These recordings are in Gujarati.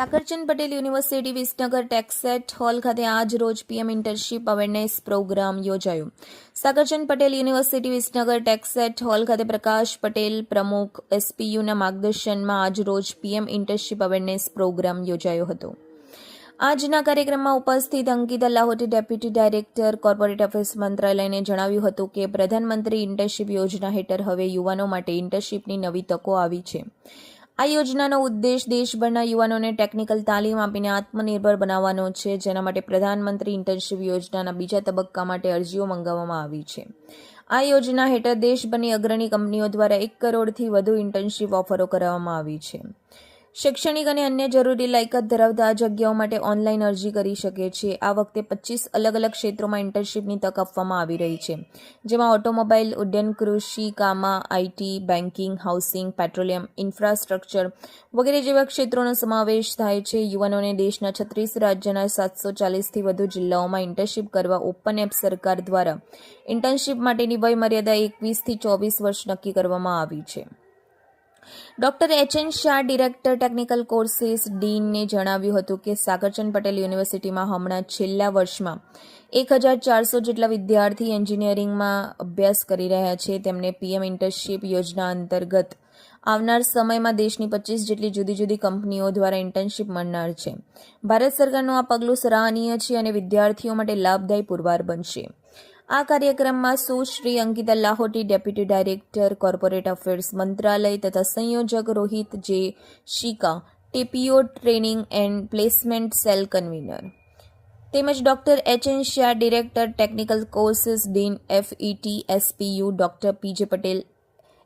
સાકરચંદ પટેલ યુનિવર્સિટી વિસનગર ટેક્સેટ હોલ ખાતે આજ રોજ પીએમ ઇન્ટર્નશીપ અવેરનેસ પ્રોગ્રામ યોજાયો. સાકરચંદ પટેલ યુનિવર્સિટી વિસનગર ટેક્સેટ હોલ ખાતે પ્રકાશ પટેલ પ્રમુખ એસપીયુના માર્ગદર્શનમાં આજ રોજ પીએમ ઇન્ટર્નશીપ અવેરનેસ પ્રોગ્રામ યોજાયો હતો. આજના કાર્યક્રમમાં ઉપસ્થિત Ankita Lahoti deputy director, corporate affairs મંત્રાલયને જણાવ્યું હતું કે પ્રધાનમંત્રી ઇન્ટર્નશીપ યોજના હેઠળ હવે યુવાનો માટે ઇન્ટર્નશીપની નવી તકો આવી છે. આ યોજનાનો ઉદ્દેશ દેશભરના યુવાનોને ટેકનિકલ તાલીમ આપીને આત્મનિર્ભર બનાવવાનો છે, જેના માટે પ્રધાનમંત્રી ઇન્ટર્નશીપ યોજનાના બીજા તબક્કા માટે અરજીઓ મંગાવવામાં આવી છે. આ યોજના હેઠળ દેશભરની અગ્રણી કંપનીઓ દ્વારા એક કરોડથી વધુ ઇન્ટર્નશીપ ઓફરો કરવામાં આવી છે. શૈક્ષણિક અને અન્ય જરૂરી લાયકાત ધરાવતા આ જગ્યાઓ માટે ઓનલાઈન અરજી કરી શકે છે. આ વખતે પચીસ અલગ અલગ ક્ષેત્રોમાં ઇન્ટર્નશીપની તક આપવામાં આવી રહી છે. જેમાં ઓટોમોબાઈલ, ઉડ્ડયન કૃષિ, કામા, IT, banking, housing, petroleum, infrastructure વગેરે જેવા ક્ષેત્રોનો સમાવેશ થાય છે. યુવાનોને દેશના છત્રીસ રાજ્યના સાતસો ચાલીસથી વધુ જિલ્લાઓમાં ઇન્ટર્નશીપ કરવા ઓપન એપ સરકાર દ્વારા ઇન્ટર્નશીપ માટેની વયમર્યાદા એકવીસથી ચોવીસ વર્ષ નક્કી કરવામાં આવી છે. Doctor H N Shah, director technical courses ડીનને જણાવ્યું હતું કે સાગરચંદ પટેલ યુનિવર્સિટીમાં હમણાં છેલ્લા વર્ષમાં એક હજાર ચારસો જેટલા વિદ્યાર્થી એન્જિનિયરિંગમાં અભ્યાસ કરી રહ્યા છે. તેમને પીએમ ઇન્ટર્નશીપ યોજના અંતર્ગત આવનાર સમયમાં દેશની પચીસ જેટલી જુદી જુદી કંપનીઓ દ્વારા ઇન્ટર્નશીપ મળનાર છે. ભારત સરકારનું આ પગલું સરાહનીય છે અને વિદ્યાર્થીઓ માટે લાભદાયી પુરવાર બનશે. આ કાર્યક્રમમાં Sushri Ankita Lahoti, deputy director, corporate affairs મંત્રાલય તથા સંયોજક રોહિત જે શિકા, TPO training and placement cell convener. તેમજ doctor H N Shah, director technical courses dean FET SPU doctor PJ Patel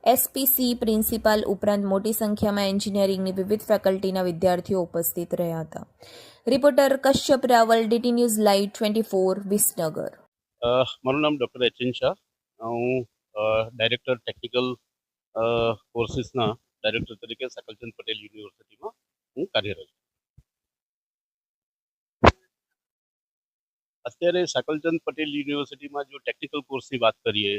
SPC principal ઉપરાંત મોટી સંખ્યામાં એન્જિનિયરિંગની વિવિધ ફેકલ્ટીના વિદ્યાર્થીઓ ઉપસ્થિત રહ્યા હતા. Reporter Kashyap Raval, DT news live twenty four, Visnagar. મારું નામ ડૉક્ટર એચએન શાહ. હું ડાયરેક્ટર ટેકનિકલ કોર્સિસના ડાયરેક્ટર તરીકે સકલચંદ પટેલ યુનિવર્સિટીમાં હું કાર્યરત છું. અત્યારે સકલચંદ પટેલ યુનિવર્સિટીમાં જો ટેકનિકલ કોર્સની વાત કરીએ,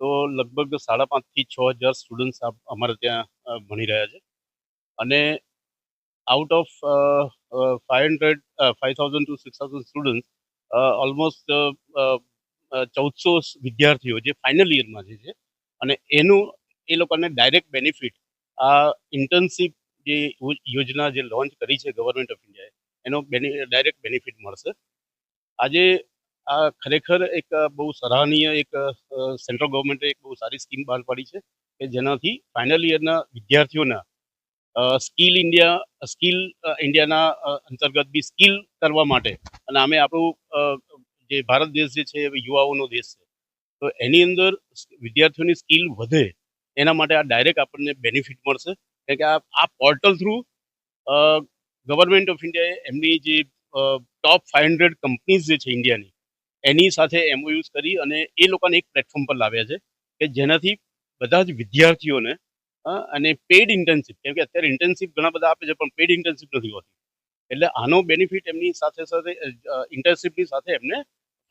તો લગભગ સાડા પાંચથી છ હજાર સ્ટુડન્ટ્સ અમારે ત્યાં ભણી રહ્યા છે. અને out of five hundred five thousand two six thousand students almost ચૌદસો વિદ્યાર્થીઓ જે ફાઇનલ યરમાં છે, અને એનું એ લોકોને ડાયરેક્ટ બેનિફિટ આ ઇન્ટર્નશીપ જે યોજ- યોજના જે લોન્ચ કરી છે ગવર્મેન્ટ ઓફ ઇન્ડિયાએ એનો ડાયરેક્ટ બેનિફિટ મળશે. આજે આ ખરેખર એક બહુ સરાહનીય એક સેન્ટ્રલ ગવર્મેન્ટે એક બહુ સારી સ્કીમ બહાર પાડી છે કે જેનાથી ફાઇનલ યરના વિદ્યાર્થીઓના સ્કિલ ઇન્ડિયા સ્કિલ ઇન્ડિયાના અંતર્ગત બી સ્કિલ કરવા માટે, અને અમે આપણું જે ભારત દેશ જે છે એ યુવાઓનો દેશ છે. તો એની અંદર વિદ્યાર્થીઓની સ્કિલ વધે એના માટે આ ડાયરેક્ટ આપણને બેનિફિટ મળશે. કારણ કે આ આ પોર્ટલ થ્રુ ગવર્મેન્ટ ઓફ ઇન્ડિયાએ એમની જે ટોપ ફાઇવ હંડ્રેડ કંપનીઝ જે છે ઇન્ડિયાની, એની સાથે એમઓયુઝ કરી અને એ લોકોને એક પ્લેટફોર્મ પર લાવ્યા છે કે જેનાથી બધા જ વિદ્યાર્થીઓને અને પેડ ઇન્ટર્નશીપ કેમ કે અત્યારે ઇન્ટર્નશીપ ઘણા બધા આપે છે, પણ પેડ ઇન્ટર્નશીપ નથી હોતી. એટલે આનો બેનિફિટ એમની સાથે સાથે ઇન્ટર્નશીપની સાથે એમને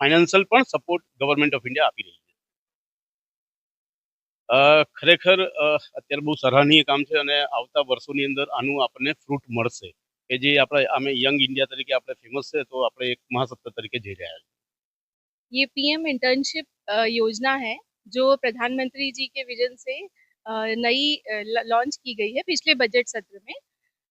ફાઇનાન્શિયલ પણ સપોર્ટ ગવર્મેન્ટ ઓફ ઇન્ડિયા આપી રહી છે અ, ખરેખર અ, અત્યારે બહુ સરાહનીય કામ છે અને આવતા વર્ષોની અંદર આનું આપણને ફ્રૂટ મળશે કે જે આપણે અમે યંગ ઇન્ડિયા તરીકે આપણે ફેમસ છે તો આપણે એક મહાસત્તા તરીકે જઈ રહ્યા છીએ ये पीएम इंटर्नशिप योजना है जो प्रधानमंत्री जी के विजन से अ, नई लॉन्च की गई है पिछले बजट सत्र में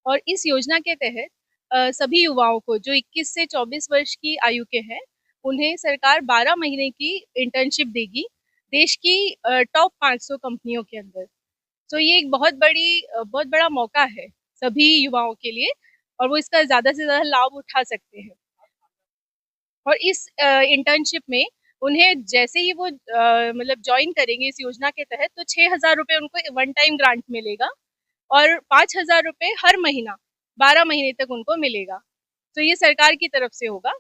और इस योजना के तहत अ, सभी युवाओं को जो 21 से 24 वर्ष की आयु के हैं उन्हें सरकार 12 महीने की इंटर्नशिप देगी देश की टॉप 500 कंपनियों के अंदर। तो ये एक बहुत बड़ी बहुत बड़ा मौका है सभी युवाओं के लिए और वो इसका ज़्यादा से ज़्यादा लाभ उठा सकते हैं। और इस इंटर्नशिप में उन्हें जैसे ही वो मतलब ज्वाइन करेंगे इस योजना के तहत तो छः हज़ार रुपये उनको वन टाइम ग्रांट मिलेगा और पाँच हज़ार रुपये हर महीना, बारह महीने तक उनको मिलेगा। तो ये सरकार की तरफ़ से होगा।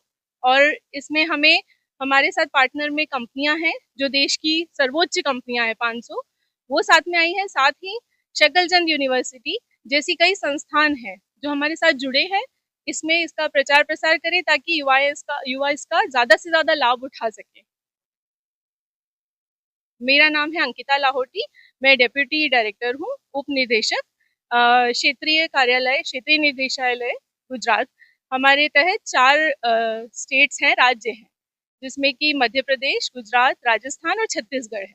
और इसमें हमें, हमारे साथ पार्टनर में कंपनियाँ हैं, जो देश की सर्वोच्च कंपनियाँ हैं 500 वो साथ में आई हैं, साथ ही शकलचंद यूनिवर्सिटी जैसी कई संस्थान हैं, जो हमारे साथ जुड़े हैं। इसमें इसका प्रचार प्रसार करें ताकि युवा इसका युवा इसका ज़्यादा से ज़्यादा लाभ उठा सके। मेरा नाम है अंकिता लाहौटी, मैं डेप्यूटी डायरेक्टर हूँ उप निदेशक क्षेत्रीय कार्यालय, क्षेत्रीय निदेशालय, गुजरात। हमारे तहत चार स्टेट्स हैं राज्य हैं जिसमें कि मध्य प्रदेश गुजरात राजस्थान और छत्तीसगढ़ है